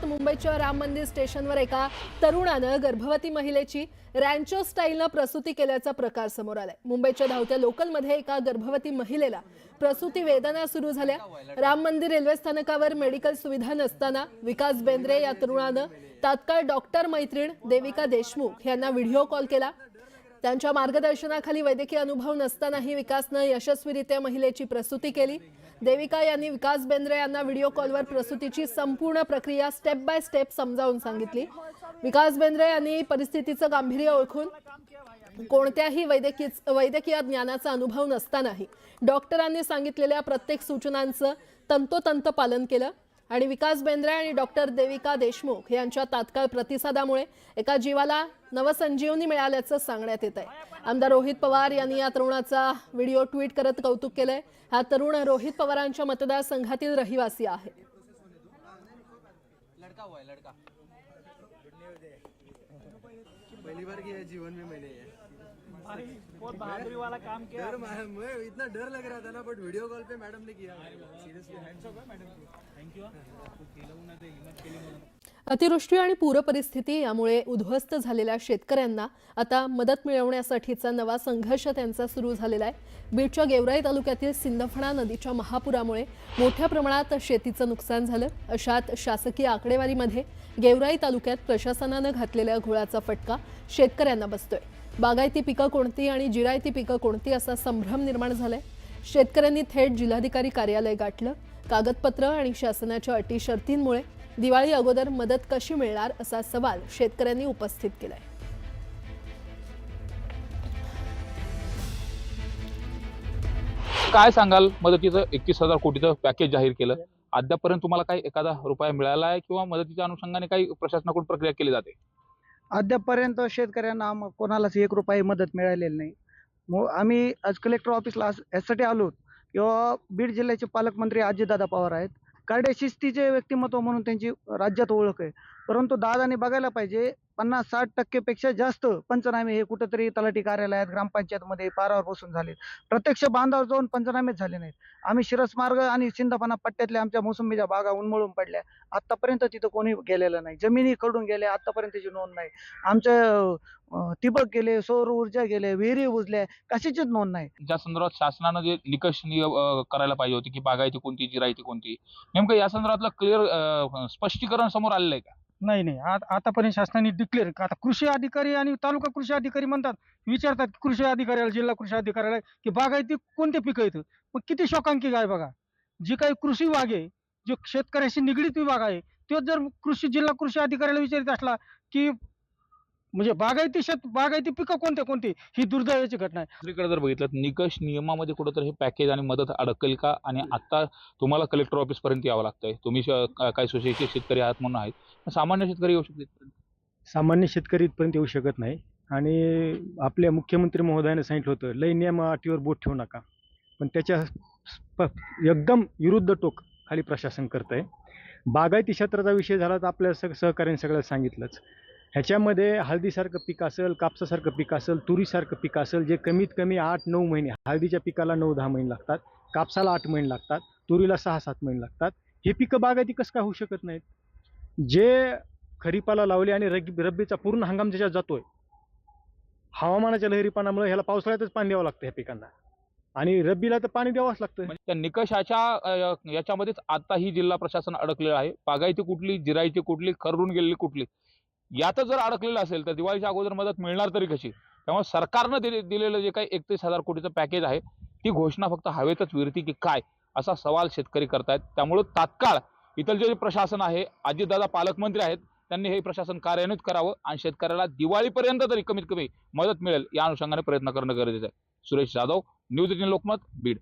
राज्यात मुंबईच्या राम मंदिर स्टेशनवर एका तरुणानं गर्भवती महिलेची रॅन्चो स्टाईलनं प्रसूती केल्याचा प्रकार समोर आलाय. मुंबईच्या धावत्या लोकलमध्ये एका गर्भवती महिलेला प्रसूती वेदना सुरू झाल्या. राम मंदिर रेल्वे स्थानकावर मेडिकल सुविधा नसताना विकास बेंद्रे या तरुणानं तात्काळ डॉक्टर मैत्रीण देविका देशमुख यांना व्हिडिओ कॉल केला. त्यांच्या मार्गदर्शनाखाली वैद्यकीय अनुभव नसतानाही विकासनं यशस्वीरित्या महिलेची प्रसूती केली. देविका यांनी विकास बेंद्रे यांना व्हिडिओ कॉलवर प्रसूतीची संपूर्ण प्रक्रिया स्टेप बाय स्टेप समजावून सांगितली. विकास बेंद्रे यांनी परिस्थितीचं गांभीर्य ओळखून कोणत्याही वैद्यकीय वैद्यकीय ज्ञानाचा अनुभव नसतानाही डॉक्टरांनी सांगितलेल्या प्रत्येक सूचनांचं तंतोतंत पालन केलं आणि विकास बेंद्रे आणि डॉक्टर देविका देशमुख यांच्या तात्काळ प्रतिसादामुळे एका जीवाला नवसंजीवनी मिळाल्याचं सांगण्यात येत आहे आमदार रोहित पवार यांनी या तरुणाचा व्हिडिओ ट्विट करत कौतुक केलंय. हा तरुण रोहित पवारांच्या मतदारसंघातील रहिवासी आहे. लड़का हुआ है लड़का. पहली बार किया है जीवन में मैंने ये. बहुत बहादुरी वाला काम किया डर मैं मैं इतना डर लग रहा था ना बट वीडियो कॉल पे मैडम ने किया. सीरियसली म्हणून ते हिंमत केली म्हणून अतिवृष्टी आणि पूरपरिस्थिती यामुळे उद्ध्वस्त झालेल्या शेतकऱ्यांना आता मदत मिळवण्यासाठीचा नवा संघर्ष त्यांचा सुरू झालेला आहे. बीडच्या गेवराई तालुक्यातील सिंदफणा नदीच्या महापुरामुळे मोठ्या प्रमाणात शेतीचं नुकसान झालं. अशात शासकीय आकडेवारीमध्ये गेवराई तालुक्यात प्रशासनानं घातलेल्या घोळाचा फटका शेतकऱ्यांना बसतोय. बागायती पिकं कोणती आणि जिरायती पिकं कोणती असा संभ्रम निर्माण झालाय. शेतकऱ्यांनी थेट जिल्हाधिकारी कार्यालय गाठलं. कागदपत्र आणि शासनाच्या अटी शर्तींमुळे दिवाळी अगोदर मदत कशी मिळणार असा सवाल शेतकऱ्यांनी उपस्थित केलाय. काय सांगाल? मदतीचं एकतीस हजार कोटीचं पॅकेज जाहीर केलं. अद्यापर्यंत तुम्हाला काही एखादा रुपया मिळाला आहे किंवा मदतीच्या अनुषंगाने काही प्रशासनाकडून प्रक्रिया केली जाते? अद्यापपर्यंत शेतकऱ्यांना कोणालाच एक रुपये मदत मिळालेली नाही. आम्ही आज कलेक्टर ऑफिसला यासाठी आलो किंवा बीड जिल्ह्याचे पालकमंत्री अजितदादा पवार आहेत. कार्डे शिस्तीचे व्यक्तिमत्व म्हणून त्यांची राज्यात ओळख आहे. परंतु दादाने बघायला पाहिजे पन्नास साठ टक्केपेक्षा जास्त पंचनामे हे कुठेतरी तलाठी कार्यालयात ग्रामपंचायतमध्ये पारावर बसून झाले प्रत्यक्ष बांधावर जाऊन पंचनामेच झाले नाहीत. आम्ही शिरस मार्ग आणि सिंदपाना पट्ट्यातल्या आमच्या मोसंबीच्या बागा उन्मळून पडल्या. आत्तापर्यंत तिथं कोणी गेलेलं नाही. जमिनी कडून गेल्या आत्तापर्यंतची नोंद नाही. आमचं तिबक गेले सौर ऊर्जा गेले विहिरी बुजल्या कशाचीच नोंद नाही. ज्या संदर्भात शासनानं जे निकष करायला पाहिजे होते की बागायती कोणती जिरायती कोणती नेमकं या संदर्भातलं क्लिअर स्पष्टीकरण समोर आलेलं आहे का? नाही नाही. आ- आतापर्यंत शासनाने डिक्लेअर आता कृषी अधिकारी आणि तालुका कृषी अधिकारी म्हणतात विचारतात कृषी अधिकाऱ्याला जिल्हा कृषी अधिकाऱ्याला की बागायती कोणते पिकं येतं? मग किती शोकांकी आहे बघा. जी काही कृषी विभाग आहे जो शेतकऱ्याशी निगडीत विभाग आहे तो जर कृषी जिल्हा कृषी अधिकाऱ्याला विचारित असला की म्हणजे बागायती शेत बागायती पिकं कोणते कोणती? ही दुर्दैवाची घटना आहे. दुसरीकडे जर बघितलं तर निकष नियमामध्ये कुठंतरी हे पॅकेज आणि मदत अडकेल का? आणि आता तुम्हाला कलेक्टर ऑफिसपर्यंत यावं लागतंय. तुम्ही श- का- काही सोसायटी शेतकरी आहात म्हणून आहेत. पण सामान्य शेतकरी येऊ शकतात. सामान्य शेतकरी इथपर्यंत येऊ शकत नाही. आणि आपल्या मुख्यमंत्री महोदयाने सांगितलं होतं लय नियम अटीवर बोट ठेवू नका. पण त्याच्या एकदम विरुद्ध टोक खाली प्रशासन करत आहे बागायती क्षेत्राचा विषय झाला तर आपल्या सग सहकार्याने सगळं सांगितलंच. ह्याच्यामध्ये हळदीसारखं पीक असेल कापसासारखं पीक असेल तुरीसारखं पीक असेल जे कमीत कमी आठ नऊ महिने हळदीच्या पिकाला नऊ दहा महिने लागतात कापसाला आठ महिने लागतात तुरीला सहा सात महिने लागतात. हे पिकं बागायती कसं काय होऊ शकत नाहीत? जे खरीपाला लावले आणि रग रब्बीचा पूर्ण हंगाम ज्याच्यात जातोय हवामानाच्या लहरीपणामुळे ह्याला पावसाळ्यातच पाणी द्यावं लागतं ह्या पिकांना. आणि रब्बीला तर पाणी द्यावंच लागतं. म्हणजे त्या निकषाच्या याच्यामध्येच आता ही जिल्हा प्रशासन अडकलेलं आहे. बागायती कुठली जिरायची कुठली खरडून गेलेली कुठली यातच जर अडकलेलं असेल तर दिवाळीच्या अगोदर मदत मिळणार तरी कशी? त्यामुळे सरकारनं दिले दिलेलं जे काही एकतीस हजार कोटीचं पॅकेज आहे ती घोषणा फक्त हवेतच विरती की काय असा सवाल शेतकरी करतायत. त्यामुळं तात्काळ इथलं जे प्रशासन आहे अजितदादा पालकमंत्री आहेत त्यांनी हे प्रशासन कार्यान्वित करावं आणि शेतकऱ्याला दिवाळीपर्यंत तरी कमीत कमी मदत मिळेल या अनुषंगाने प्रयत्न करणं गरजेचं आहे. Suresh Jadhav news eighteen Lokmat Beed.